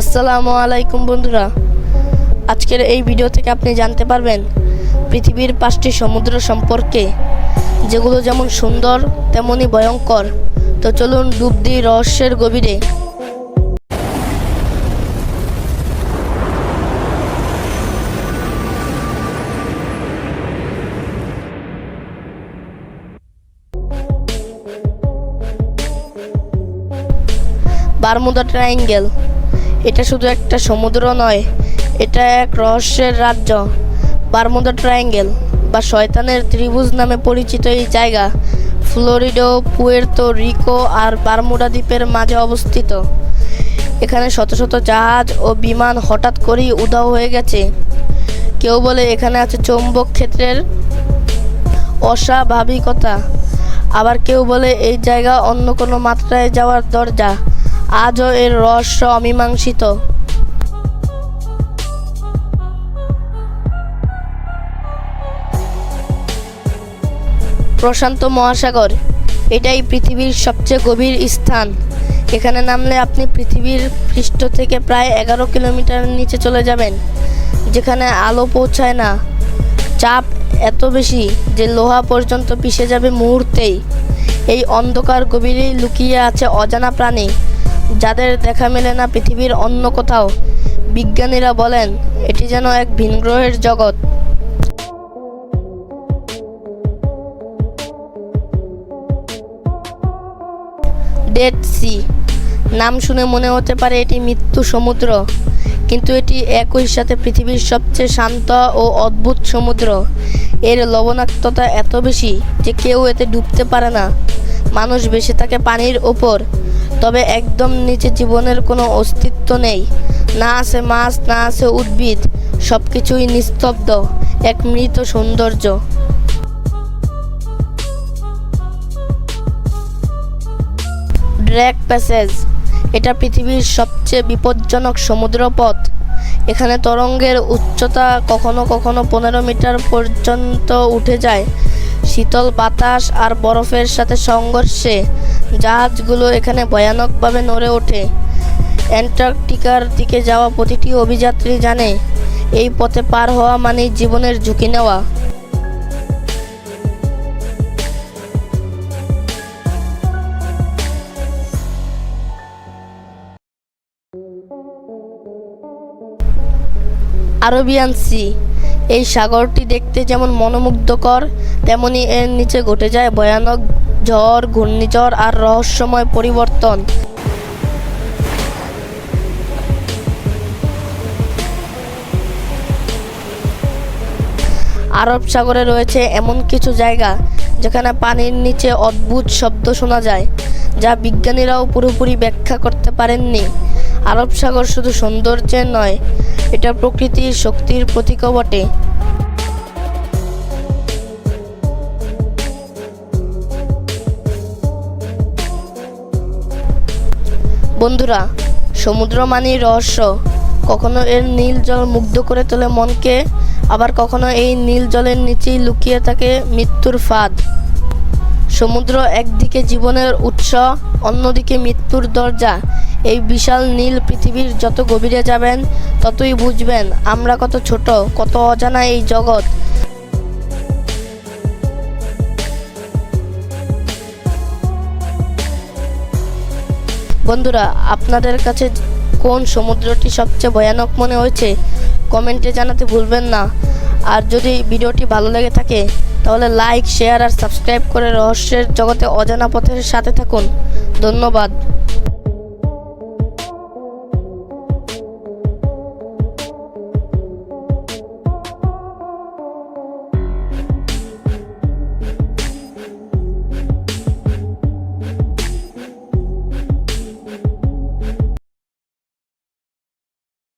আসসালামু আলাইকুম বন্ধুরা। আজকের এই ভিডিও থেকে আপনি জানতে পারবেন পৃথিবীর পাঁচটি সমুদ্র সম্পর্কে। যেগুলো যেমন সুন্দর তেমনই ভয়ঙ্কর। তো চলুন ডুব দিই রহস্যের গভীরে। Bermuda triangle. এটা শুধু একটা সমুদ্র নয়, এটা এক রহস্যের রাজ্য বারমুদা ট্রায়াঙ্গেল বা শয়তানের ত্রিভুজ নামে পরিচিত এই জায়গা, ফ্লোরিডো, পুয়ের্তো রিকো আর বারমুডা দ্বীপের মাঝে অবস্থিত। এখানে শত শত জাহাজ ও বিমান হঠাৎ করেই উধাও হয়ে গেছে। কেউ বলে এখানে আছে চৌম্বক ক্ষেত্রের অস্বাভাবিকতা, আবার কেউ বলে এই জায়গা অন্য কোনো মাত্রায় যাওয়ার দরজা। আজও এর রহস্য অমীমাংসিত। প্রশান্ত মহাসাগর, এটাই পৃথিবীর সবচেয়ে গভীর স্থান। এখানে নামলে আপনি পৃথিবীর পৃষ্ঠ থেকে প্রায় এগারো কিলোমিটার নিচে চলে যাবেন, যেখানে আলো পৌঁছায় না। চাপ এত বেশি যে লোহা পর্যন্ত পিষে যাবে মুহূর্তেই। এই অন্ধকার গভীরেই লুকিয়ে আছে অজানা প্রাণী। যাদের দেখা মেলে না পৃথিবীর অন্য কোথাও, বিজ্ঞানীরা বলেন, এটি যেন এক ভিনগ্রহের জগৎ। Dead Sea. নাম শুনে মনে হতে পারে এটি মৃত্যু সমুদ্র, কিন্তু এটি একই সাথে পৃথিবীর সবচেয়ে শান্ত ও অদ্ভুত সমুদ্র। এর লবণাক্ততা এত বেশি যে কেউ এতে ডুবতে পারে না। মানুষ বেশি থাকে পানির ওপর। তবে একদম নিচে জীবনের কোনো অস্তিত্ব নেই। না আছে মাছ, না আছে উদ্ভিদ সব কিছুই নিস্তব্ধ, এক মৃত সৌন্দর্য। ড্র্যাক প্যাসেজ এটা পৃথিবীর সবচেয়ে বিপজ্জনক সমুদ্রপথ। এখানে তরঙ্গের উচ্চতা কখনো কখনো পনেরো মিটার পর্যন্ত উঠে যায়। শীতল বাতাস আর বরফের সাথে সংঘর্ষে জাহাজগুলো এখানে ভয়ানকভাবে নড়ে ওঠে। অ্যান্টার্কটিকার দিকে যাওয়া প্রতিটি অভিযাত্রী জানে, এই পথে পার হওয়া মানেই জীবনের ঝুঁকি নেওয়া। আরবিয়ান সি এই সাগরটি দেখতে যেমন মনোমুগ্ধকর, তেমনি এর নিচে ঘটে যায় ভয়ানক ঝড়, ঘূর্ণিঝড় আর রহস্যময় পরিবর্তন। আরব সাগরে রয়েছে এমন কিছু জায়গা যেখানে পানির নিচে অদ্ভুত শব্দ শোনা যায়, যা বিজ্ঞানীরাও পুরোপুরি ব্যাখ্যা করতে পারেননি। আরব সাগর শুধু সৌন্দর্যের নয়, এটা প্রকৃতির শক্তির প্রতীকও বটে। বন্ধুরা সমুদ্র মানেই রহস্য, কখনো এর নীল জল মুগ্ধ করে তোলে মনকে, আবার কখনো এই নীল জলের নিচেই লুকিয়ে থাকে মৃত্যুর ফাঁদ। সমুদ্র একদিকে জীবনের উৎস, অন্যদিকে মৃত্যুর দরজা। এই বিশাল নীল পৃথিবীর যত গভীরে যাবেন, ততই বুঝবেন আমরা কত ছোট, কত অজানা এই জগৎ। বন্ধুরা, আপনাদের কাছে কোন সমুদ্রটি সবচেয়ে ভয়ানক মনে হয়েছে? কমেন্টে জানাতে ভুলবেন না। আর যদি ভিডিওটি ভালো লেগে থাকে, তাহলে লাইক শেয়ার আর সাবস্ক্রাইব করে রহস্যের জগতে অজানা পথের সাথে থাকুন। ধন্যবাদ।